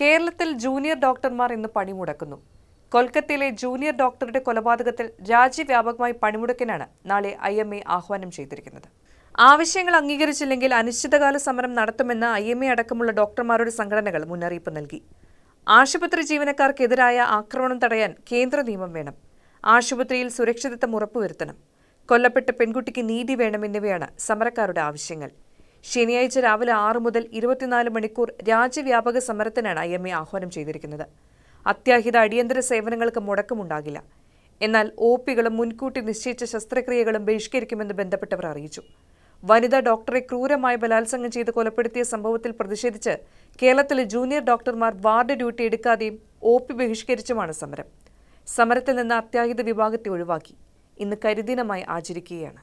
കേരളത്തിൽ ജൂനിയർ ഡോക്ടർമാർ ഇന്ന് പണിമുടക്കുന്നു. കൊൽക്കത്തയിലെ ജൂനിയർ ഡോക്ടറുടെ കൊലപാതകത്തിൽ രാജ്യവ്യാപകമായി പണിമുടക്കിനാണ് നാളെ ഐ എം എ ആഹ്വാനം ചെയ്തിരിക്കുന്നത്. ആവശ്യങ്ങൾ അംഗീകരിച്ചില്ലെങ്കിൽ അനിശ്ചിതകാല സമരം നടത്തുമെന്ന് ഐ എം എ അടക്കമുള്ള ഡോക്ടർമാരുടെ സംഘടനകൾ മുന്നറിയിപ്പ് നൽകി. ആശുപത്രി ജീവനക്കാർക്കെതിരായ ആക്രമണം തടയാൻ കേന്ദ്ര നിയമം വേണം. ആശുപത്രിയിൽ സുരക്ഷിതത്വം ഉറപ്പുവരുത്തണം. കൊല്ലപ്പെട്ട പെൺകുട്ടിക്ക് നീതി വേണം എന്നിവയാണ് സമരക്കാരുടെ ആവശ്യങ്ങൾ. ശനിയാഴ്ച രാവിലെ ആറ് മുതൽ ഇരുപത്തിനാല് മണിക്കൂർ രാജ്യവ്യാപക സമരത്തിനാണ് ഐ എം എ ആഹ്വാനം ചെയ്തിരിക്കുന്നത്. അത്യാഹിത അടിയന്തര സേവനങ്ങൾക്ക് മുടക്കമുണ്ടാകില്ല. എന്നാൽ ഒ പികളും മുൻകൂട്ടി നിശ്ചയിച്ച ശസ്ത്രക്രിയകളും ബഹിഷ്കരിക്കുമെന്ന് ബന്ധപ്പെട്ടവർ അറിയിച്ചു. വനിതാ ഡോക്ടറെ ക്രൂരമായി ബലാത്സംഗം ചെയ്ത് കൊലപ്പെടുത്തിയ സംഭവത്തിൽ പ്രതിഷേധിച്ച് കേരളത്തിലെ ജൂനിയർ ഡോക്ടർമാർ വാർഡ് ഡ്യൂട്ടി എടുക്കാതെയും ഒ പി ബഹിഷ്കരിച്ചുമാണ് സമരം. സമരത്തിൽ നിന്ന് അത്യാഹിത വിഭാഗത്തെ ഒഴിവാക്കി. ഇന്ന് കരിദിനമായി ആചരിക്കുകയാണ്.